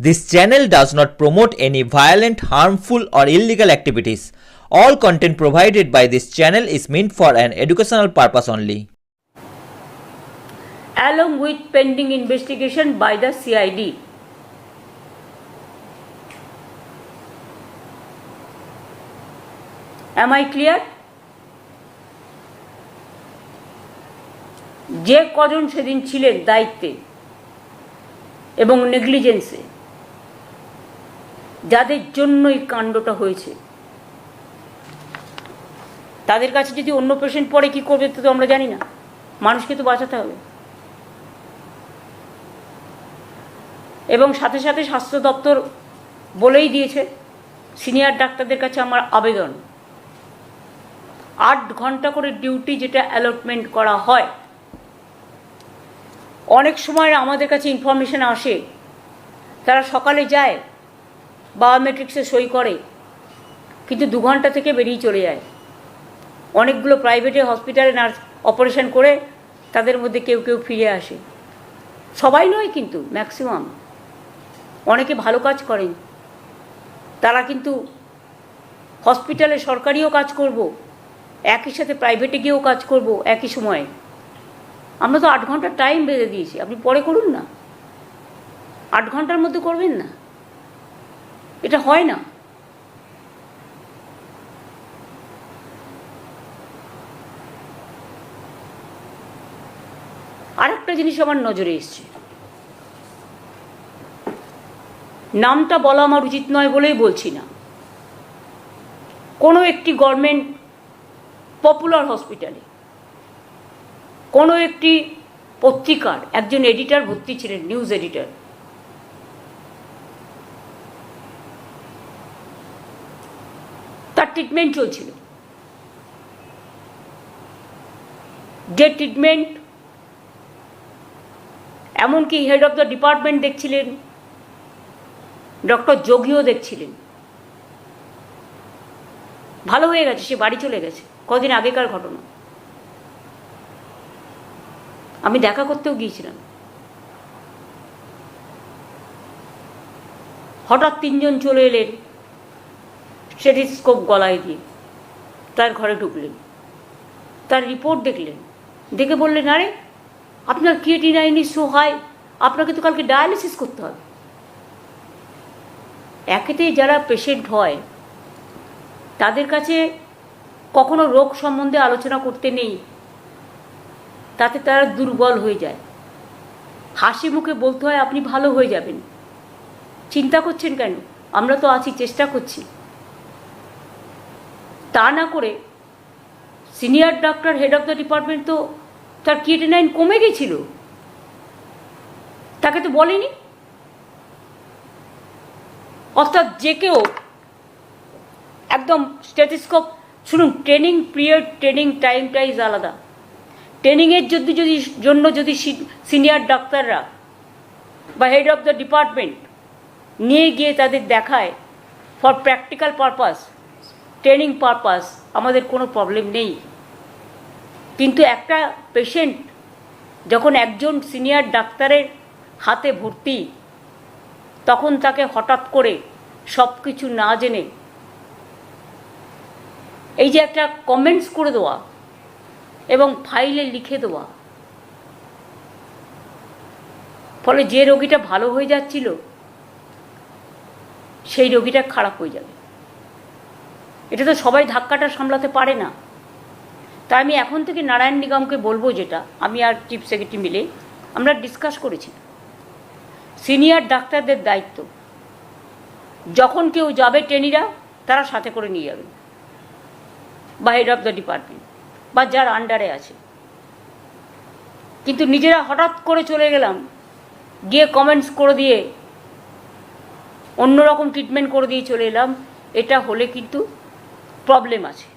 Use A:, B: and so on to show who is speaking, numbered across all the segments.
A: This channel does not promote any violent, harmful, or illegal activities. All content provided by this channel is meant for an educational purpose only.
B: along with pending investigation by the CID. Am I clear? যে কজন সেদিন ছিলেন দায়িত্বে এবং নেগলিজেন্সে যাদের জন্য এই কাণ্ডটা হয়েছে। তাদের কাছে যদি অন্য পেশেন্ট পড়ে, কি করবে তো আমরা জানি না। মানুষকে তো বাঁচাতে হবে। এবং সাথে সাথে স্বাস্থ্য দপ্তর বলেই দিয়েছে, সিনিয়র ডাক্তারদের কাছে আমার আবেদন। আট ঘণ্টা করে ডিউটি যেটা অ্যালটমেন্ট করা হয়, অনেক সময় আমাদের কাছে ইনফরমেশন আসে। তারা সকালে যায় বায়োমেট্রিক্সে সই করে, কিন্তু দু ঘণ্টা থেকে বেরিয়ে চলে যায়। অনেকগুলো প্রাইভেটে হসপিটালে নার্স অপারেশন করে তাদের মধ্যে কেউ কেউ ফিরে আসে। সবাই নয় কিন্তু, ম্যাক্সিমাম। অনেকে ভালো কাজ করেন। তারা কিন্তু হসপিটালে সরকারিও কাজ করব, একই সাথে প্রাইভেটে গিয়েও কাজ করব একই সময়ে। আমরা তো আট ঘণ্টার টাইম বেঁধে দিয়েছি। আপনি পরে করুন না। আট ঘণ্টার মধ্যে করবেন না। এটা হয় না। আরেকটা জিনিস আমার নজরে এসছে। নামটা বলা আমার উচিত নয় বলেই বলছি না। কোনো একটি গভর্নমেন্ট পপুলার হসপিটালে কোনো একটি পত্রিকার, একজন এডিটর ভর্তি ছিলেন, নিউজ এডিটর তার ট্রিটমেন্ট চলছিল যে ট্রিটমেন্ট এমনকি হেড অফ দ্য ডিপার্টমেন্ট দেখছিলেন ডক্টর যোগীও দেখছিলেন। ভালো হয়ে গেছে, সে বাড়ি চলে গেছে, কদিন আগেকার ঘটনা। আমি দেখা করতেও গিয়েছিলাম। হঠাৎ তিনজন চলে এলেন স্টেথিস্কোপ গলায় দিয়ে। তার ঘরে ঢুকলেন। তার রিপোর্ট দেখলেন। দেখে বললেন, আরে, আপনার ক্রিয়েটিনাইন শো হাই আপনাকে তো কালকে ডায়ালিসিস করতে হবে। একেতেই যারা পেশেন্ট হয়, তাদের কাছে কখনো রোগ সম্বন্ধে আলোচনা করতে নেই। তাতে তারা দুর্বল হয়ে যায়। হাসি মুখে বলতে হয়, আপনি ভালো হয়ে যাবেন। চিন্তা করছেন কেন? আমরা তো আছি, চেষ্টা করছি। তা না করে সিনিয়র ডাক্তার হেড অফ দ্য ডিপার্টমেন্ট তো তার কিয়েটেনাইন কমে গেছিল। তাকে তো বলেনি। অর্থাৎ যে কেউ একদম স্ট্যাটিস্কোপ শুনুন ট্রেনিং পিরিয়ড ট্রেনিং টাইমটা ইজ আলাদা। ট্রেনিংয়ের যদি যদি জন্য যদি সিনিয়র ডাক্তাররা বা হেড অফ দ্য ডিপার্টমেন্ট নিয়ে গিয়ে তাদের দেখায় for practical purpose training purpose আমাদের কোনো প্রবলেম নেই। কিন্তু একটা পেশেন্ট যখন একজন সিনিয়র ডাক্তারের হাতে ভর্তি, তখন তাকে হঠাৎ করে সব কিছু না জেনে, এই যে একটা কমেন্টস করে দেওয়া এবং ফাইলে লিখে দেওয়া, ফলে যে রোগীটা ভালো হয়ে যাচ্ছিল, সেই রোগীটা খারাপ হয়ে যাবে। এটা তো সবাই ধাক্কাটা সামলাতে পারে না। তাই আমি এখন থেকে নারায়ণ নিগমকে বলব যেটা, আমি আর চিফ সেক্রেটারি মিলে আমরা ডিসকাস করেছি। সিনিয়র ডাক্তারদের দায়িত্ব। যখন কেউ যাবে ট্রেনিরা, তারা সাথে করে নিয়ে যাবেন বা হেড অফ দ্য ডিপার্টমেন্ট বা যার আন্ডারে আছে। কিন্তু নিজেরা হঠাৎ করে চলে গেলাম, গিয়ে কমেন্টস করে দিয়ে, অন্যরকম ট্রিটমেন্ট করে দিয়ে চলে এলাম। এটা হলে কিন্তু প্রবলেম আছে।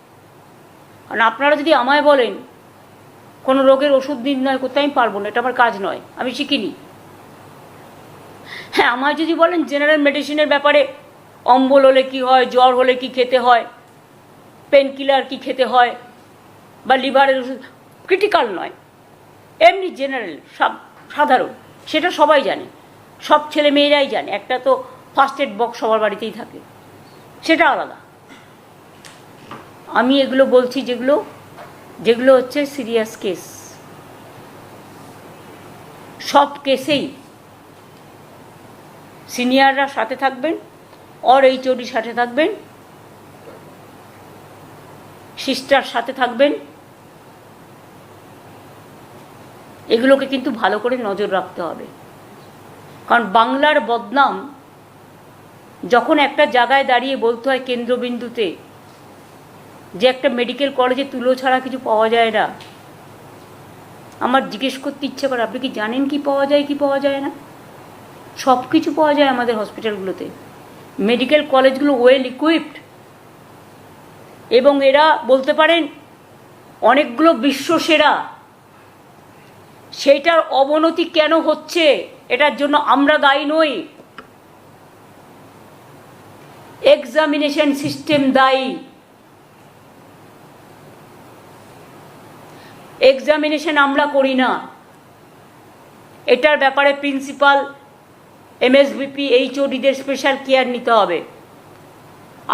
B: কারণ আপনারা যদি আমায় বলেন, কোনো রোগের ওষুধ নির্ণয় করতে আমি পারব না, এটা আমার কাজ নয়, আমি শিখিনি। হ্যাঁ আমায় যদি বলেন জেনারেল মেডিসিনের ব্যাপারে, অম্বল হলে কি হয়, জ্বর হলে কি খেতে হয় পেন কিলার কি খেতে হয়, বা লিভারের ওষুধ ক্রিটিক্যাল নয়। এমনি জেনারেল সব সাধারণ, সেটা সবাই জানে। সব ছেলে মেয়েরাই জানে, একটা তো ফার্স্ট এড বক্স সবার বাড়িতেই থাকে। সেটা আলাদা। আমি এগুলো বলছি যেগুলো যেগুলো হচ্ছে সিরিয়াস কেস সব কেসেই সিনিয়ররা সাথে থাকবেন অর এইচওডি সাথে থাকবেন সিস্টার সাথে থাকবেন। এগুলোকে কিন্তু ভালো করে নজর রাখতে হবে। কারণ বাংলার বদনাম যখন একটা জায়গায় দাঁড়িয়ে বলতে হয় কেন্দ্রবিন্দুতে যে একটা মেডিকেল কলেজে তুলো ছাড়া কিছু পাওয়া যায় না। আমার জিজ্ঞেস করতে ইচ্ছে করে, আপনি কি জানেন কি পাওয়া যায়, কি পাওয়া যায় না? সব কিছু পাওয়া যায় আমাদের হসপিটালগুলোতে মেডিকেল কলেজগুলো ওয়েল ইকুইপড এবং এরা বলতে পারেন, অনেকগুলো বিশ্ব সেরা সেইটার অবনতি কেন হচ্ছে, এটার জন্য আমরা দায়ী নই। এক্সামিনেশন সিস্টেম দায়ী। এক্সামিনেশন আমরা করি না। এটার ব্যাপারে প্রিন্সিপাল এমএসবিপি এইচওডিদের স্পেশাল কেয়ার নিতে হবে।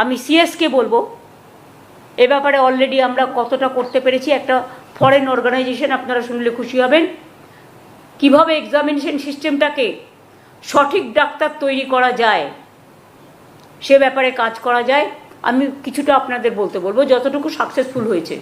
B: আমি সিএসকে বলব, এ ব্যাপারে অলরেডি আমরা কতটা করতে পেরেছি, একটা ফরেন অর্গানাইজেশন আপনারা শুনলে খুশি হবেন। কীভাবে এক্সামিনেশন সিস্টেমটাকে সঠিক ডাক্তার তৈরি করা যায়, সে ব্যাপারে কাজ করা যায়, আমি কিছুটা আপনাদের বলতে বলব, যতটুকু সাকসেসফুল হয়েছে।